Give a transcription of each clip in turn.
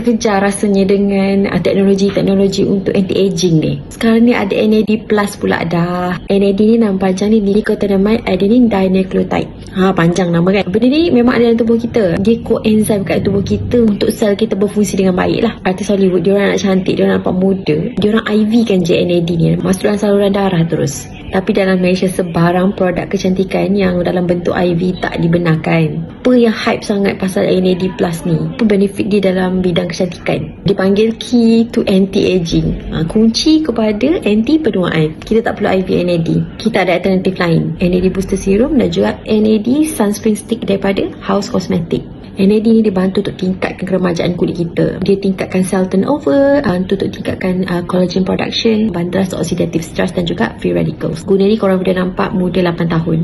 terkejar rasanya dengan uh, teknologi-teknologi untuk anti-aging ni. Sekarang ni ada NAD plus pula dah. NAD ni nama panjang ni nicotinamide adenine dinucleotide. Ha panjang nama kan. Benda ni memang ada dalam tubuh kita. Dia coenzyme kat tubuh kita untuk sel kita berfungsi dengan baik lah. Artis Hollywood dia orang nak cantik, dia orang nampak muda. Dia orang IV kan je NAD ni masuk dalam saluran darah terus. Tapi dalam Malaysia sebarang produk kecantikan yang dalam bentuk IV tak dibenarkan. Apa yang hype sangat pasal NAD plus ni? Apa benefit dia dalam bidang kecantikan? Dipanggil key to anti-aging. Ha, kunci kepada anti penuaan. Kita tak perlu IV NAD. Kita ada alternatif lain. NAD booster serum dan juga NAD sunscreen stick daripada House Cosmetic. NAD ni dibantu untuk tingkatkan keremajaan kulit kita. Dia tingkatkan cell turnover, bantu untuk tingkatkan uh, collagen production, bantu oxidative stress dan juga free radicals. Guna ni korang boleh nampak muda 8 tahun.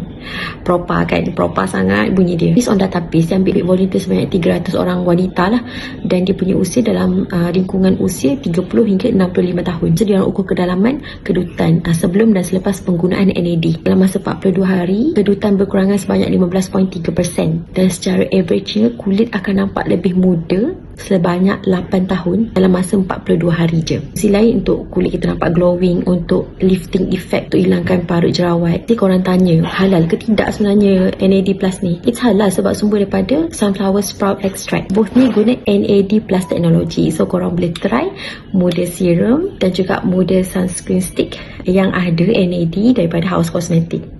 Propa kan, propa sangat bunyi dia. Based on database, yang ambil volunteer sebanyak 300 orang wanita lah dan dia punya usia dalam uh, lingkungan usia 30 hingga 65 tahun. Jadi dia orang ukur kedalaman kedutan uh, sebelum dan selepas penggunaan NAD. Dalam masa 42 hari, kedutan berkurangan sebanyak 15.3% dan secara average kulit akan nampak lebih muda sebanyak 8 tahun dalam masa 42 hari je. Sisi lain untuk kulit kita nampak glowing, untuk lifting effect, untuk hilangkan parut jerawat. Jadi korang tanya, halal ke tidak sebenarnya NAD plus ni? It's halal sebab sumber daripada sunflower sprout extract. Both ni guna NAD plus teknologi. So korang boleh try model serum dan juga model sunscreen stick yang ada NAD daripada House Cosmetic.